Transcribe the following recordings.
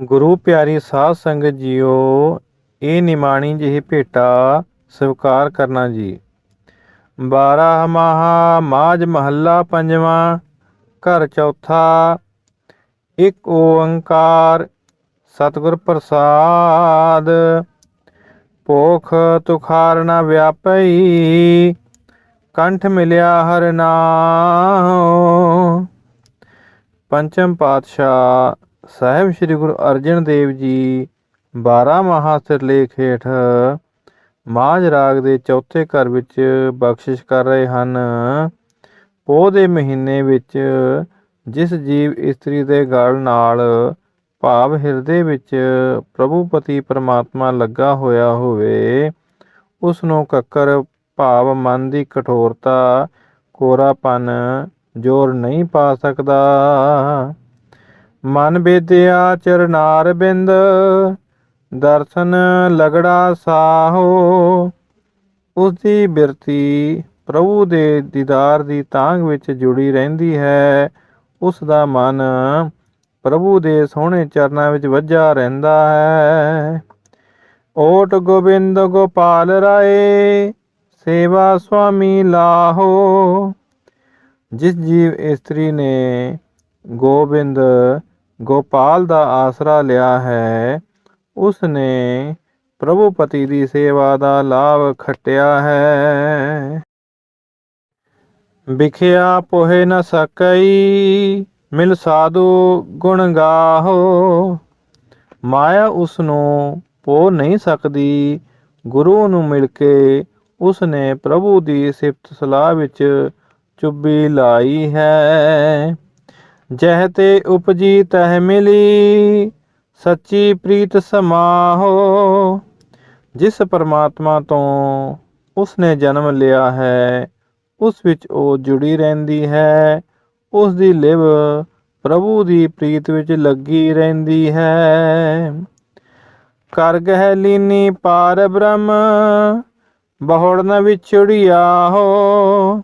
ਗੁਰੂ ਪਿਆਰੀ ਸਾਧ ਸੰਗਤ ਜੀਓ, ਇਹ ਨਿਮਾਣੀ ਜਿਹੀ ਭੇਟਾ ਸਵੀਕਾਰ ਕਰਨਾ ਜੀ। ਬਾਰਹ ਮਹਾ ਮਾਜ ਮਹੱਲਾ ਪੰਜਵਾਂ, ਘਰ ਚੌਥਾ, ਇੱਕ ਓੰਕਾਰ, ਸਤਿਗੁਰ ਪ੍ਰਸਾਦ। ਭੋਖ ਤੁਖਾਰ ਨ ਵਿਆਪਈ, ਕੰਠ ਮਿਲਿਆ ਹਰ ਨਾਮ। ਪੰਚਮ ਪਾਤਸ਼ਾਹ ਸਾਹਿਬ ਸ੍ਰੀ ਗੁਰੂ ਅਰਜਨ ਦੇਵ ਜੀ 12 ਮਹਾ ਸਿਰਲੇਖ ਹੇਠ ਮਾਝ ਰਾਗ ਦੇ ਚੌਥੇ ਘਰ ਵਿੱਚ ਬਖਸ਼ਿਸ਼ ਕਰ ਰਹੇ ਹਨ। ਪੋਹ ਦੇ ਮਹੀਨੇ ਵਿੱਚ ਜਿਸ ਜੀਵ ਇਸਤਰੀ ਦੇ ਗਲ ਨਾਲ ਭਾਵ ਹਿਰਦੇ ਵਿੱਚ ਪ੍ਰਭੂ ਪਤੀ ਪਰਮਾਤਮਾ ਲੱਗਾ ਹੋਇਆ ਹੋਵੇ ਉਸ ਨੂੰ ਕੱਕਰ ਭਾਵ ਮਨ ਦੀ ਕਠੋਰਤਾ, ਕੋਰਾਪਨ, ਜੋਰ ਨਹੀਂ ਪਾ ਸਕਦਾ। ਮਨ ਬੇਦਿਆ ਚਰਨਾਰ ਬਿੰਦ, ਦਰਸ਼ਨ ਲਗੜਾ ਸਾਹੋ। ਉਸ ਦੀ ਬਿਰਤੀ ਪ੍ਰਭੂ ਦੇ ਦੀਦਾਰ ਦੀ ਤਾਂਗ ਵਿੱਚ ਜੁੜੀ ਰਹਿੰਦੀ ਹੈ। ਉਸ ਦਾ ਮਨ ਪ੍ਰਭੂ ਦੇ ਸੋਹਣੇ ਚਰਨਾਂ ਵਿੱਚ ਵੱਜਾ ਰਹਿੰਦਾ ਹੈ। ਓਟ ਗੋਬਿੰਦ ਗੋਪਾਲ ਰਾਏ, ਸੇਵਾ ਸੁਆਮੀ ਲਾਹੋ। ਜਿਸ ਜੀਵ ਇਸਤਰੀ ਨੇ ਗੋਬਿੰਦ ਗੋਪਾਲ ਦਾ ਆਸਰਾ ਲਿਆ ਹੈ ਉਸ ਨੇ ਪ੍ਰਭੂ ਪਤੀ ਦੀ ਸੇਵਾ ਦਾ ਲਾਭ ਖੱਟਿਆ ਹੈ। ਵਿਖਿਆ ਪੋਹੇ ਨ ਸਕਈ, ਮਿਲ ਸਾਧੂ ਗੁਣ ਗਾਹੋ। ਮਾਇਆ ਉਸ ਨੂੰ ਪੋ ਨਹੀਂ ਸਕਦੀ, ਗੁਰੂ ਨੂੰ ਮਿਲ ਕੇ ਉਸ ਨੇ ਪ੍ਰਭੂ ਦੀ ਸਿਫਤ ਸਲਾਹ ਵਿੱਚ ਚੁੱਬੀ ਲਾਈ ਹੈ। ਜਹ ਤੇ ਉਪਜੀ ਤਹ ਮਿਲੀ, ਸੱਚੀ ਪ੍ਰੀਤ ਸਮਾਹੋ। ਜਿਸ ਪਰਮਾਤਮਾ ਤੋਂ ਉਸਨੇ ਜਨਮ ਲਿਆ ਹੈ, ਉਸ ਵਿੱਚ ਉਹ ਜੁੜੀ ਰਹਿੰਦੀ ਹੈ। ਉਸ ਦੀ ਲਿਵ ਪ੍ਰਭੂ ਦੀ ਪ੍ਰੀਤ ਵਿੱਚ ਲੱਗੀ ਰਹਿੰਦੀ ਹੈ। ਕਰ ਗਹਿ ਲੀਨੀ ਪਾਰ ਬ੍ਰਹਮ ਬਹੁੜ ਨ ਵਿਛੜਿਆ ਹੋ।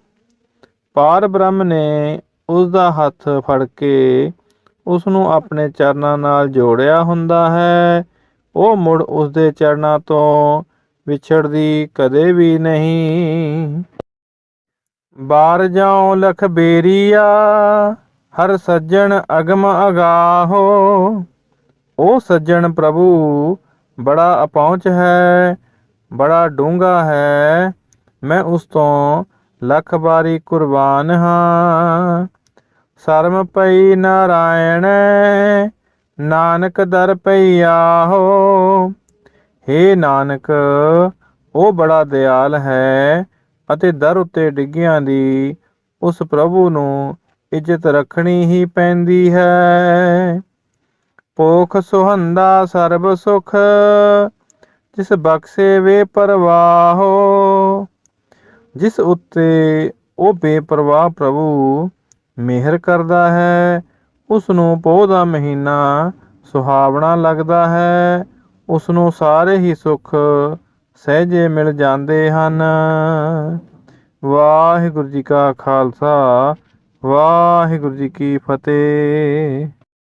ਪਾਰ ਬ੍ਰਹਮ ਨੇ ਉਸ ਦਾ ਹੱਥ ਫੜ ਕੇ ਉਸ ਨੂੰ ਆਪਣੇ ਚਰਨਾਂ ਨਾਲ ਜੋੜਿਆ ਹੁੰਦਾ ਹੈ। ਉਹ ਮੁੜ ਉਸ ਦੇ ਚਰਨਾਂ ਤੋਂ ਵਿਛੜਦੀ ਕਦੇ ਵੀ ਨਹੀਂ। ਬਾਰ ਜਾਉ ਲਖ ਬੇਰੀਆ, ਹਰ ਸੱਜਣ ਅਗਮ ਅਗਾਹੋ। ਉਹ ਸੱਜਣ ਪ੍ਰਭੂ ਬੜਾ ਅਪਹੁੰਚ ਹੈ, ਬੜਾ ਡੂੰਘਾ ਹੈ। ਮੈਂ ਉਸ ਤੋਂ ਲੱਖ ਵਾਰੀ ਕੁਰਬਾਨ ਹਾਂ। ਸਰਮ ਪਈ ਨਾਰਾਇਣ, ਨਾਨਕ ਦਰ ਪਈ ਆਹੋ ਹੇ ਨਾਨਕ, ਉਹ ਬੜਾ ਦਿਆਲ ਹੈ ਅਤੇ ਦਰ ਉੱਤੇ ਡਿੱਗਿਆਂ ਦੀ ਉਸ ਪ੍ਰਭੂ ਨੂੰ ਇੱਜ਼ਤ ਰੱਖਣੀ ਹੀ ਪੈਂਦੀ ਹੈ। ਪੋਖ ਸੁਹੰਦਾ ਸਰਬ ਸੁਖ, ਜਿਸ ਬਖਸ਼ੇ ਵੇ ਪਰਵਾਹੋ ਜਿਸ ਉੱਤੇ ਉਹ ਬੇਪਰਵਾਹ ਪ੍ਰਭੂ ਮਿਹਰ ਕਰਦਾ ਹੈ ਉਸ ਨੂੰ ਪੋਹ ਦਾ ਮਹੀਨਾ ਸੁਹਾਵਣਾ ਲੱਗਦਾ ਹੈ ਉਸ ਨੂੰ ਸਾਰੇ ਹੀ ਸੁੱਖ ਸਹਿਜੇ ਮਿਲ ਜਾਂਦੇ ਹਨ। ਵਾਹਿਗੁਰੂ ਜੀ ਕਾ ਖਾਲਸਾ, ਵਾਹਿਗੁਰੂ ਜੀ ਕੀ ਫਤਿਹ।